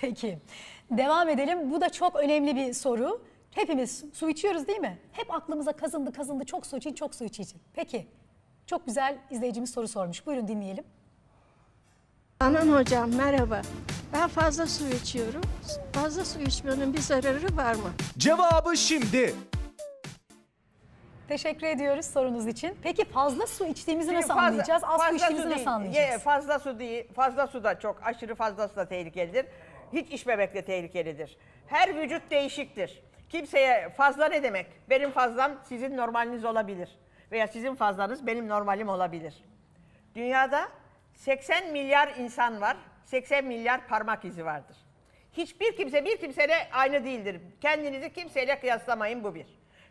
Peki. Devam edelim. Bu da çok önemli bir soru. Hepimiz su içiyoruz değil mi? Hep aklımıza kazındı kazındı çok su için çok su için. Peki. Çok güzel izleyicimiz soru sormuş. Buyurun dinleyelim. Anan hocam merhaba. Ben fazla su içiyorum. Fazla su içmenin bir zararı var mı? Cevabı şimdi. Teşekkür ediyoruz sorunuz için. Peki fazla su içtiğimizi Şimdi nasıl fazla- anlayacağız? Az su fazla içtiğimizi değil. nasıl anlayacağız? Ye, fazla su değil. Fazla su da çok. Aşırı fazlası da tehlikelidir. Hiç içmemek de tehlikelidir. Her vücut değişiktir. Kimseye fazla ne demek? Benim fazlam sizin normaliniz olabilir. Veya sizin fazlanız benim normalim olabilir. Dünyada 80 milyar insan var. 80 milyar parmak izi vardır. Hiçbir kimse bir kimseyle aynı değildir. Kendinizi kimseyle kıyaslamayın bu bir.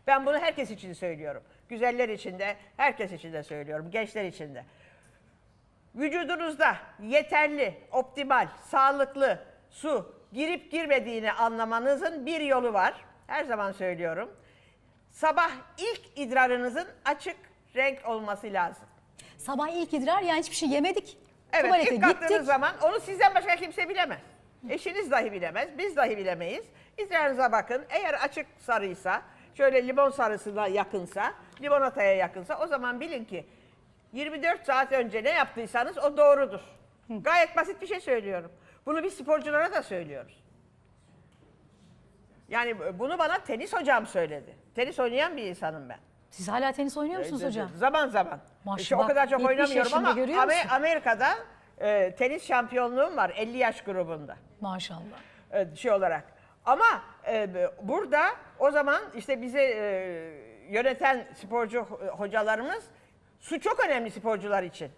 Ben bunu herkes için söylüyorum. Güzeller için de, herkes için de söylüyorum. Gençler için de vücudunuzda yeterli, optimal, sağlıklı su girip girmediğini anlamanızın bir yolu var. Her zaman söylüyorum. Sabah ilk idrarınızın açık renk olması lazım. Sabah ilk idrar yani hiçbir şey yemedik. Evet, Tuvalete ilk kalktığınız gittik. zaman onu sizden başka kimse bilemez. Eşiniz dahi bilemez, biz dahi bilemeyiz. İdrarınıza bakın. Eğer açık sarıysa, şöyle limon sarısına yakınsa, limonataya yakınsa o zaman bilin ki 24 saat önce ne yaptıysanız o doğrudur. Gayet basit bir şey söylüyorum. Bunu biz sporculara da söylüyoruz. Yani bunu bana tenis hocam söyledi. Tenis oynayan bir insanım ben. Siz hala tenis oynuyor musunuz Ee, hocam? Zaman zaman. Maşallah. İşte o kadar çok 70 oynamıyorum ama Amer-? Amerika'da e, tenis şampiyonluğum var 50 yaş grubunda Maşallah. e, şey olarak. Ama e, burada o zaman işte bize e, yöneten sporcu ho- hocalarımız su çok önemli sporcular için.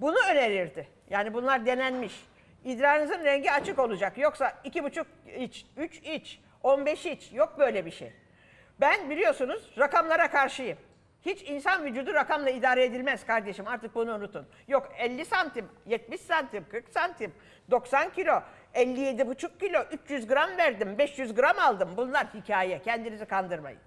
Bunu önerirdi. Yani bunlar denenmiş. İdrarınızın rengi açık olacak. Yoksa iki buçuk iç, üç iç, 15 iç. Yok böyle bir şey. Ben biliyorsunuz rakamlara karşıyım. Hiç insan vücudu rakamla idare edilmez kardeşim artık bunu unutun. Yok 50 santim, 70 santim, 40 santim, 90 kilo, 57,5 kilo, 300 gram verdim, 500 gram aldım. Bunlar hikaye kendinizi kandırmayın.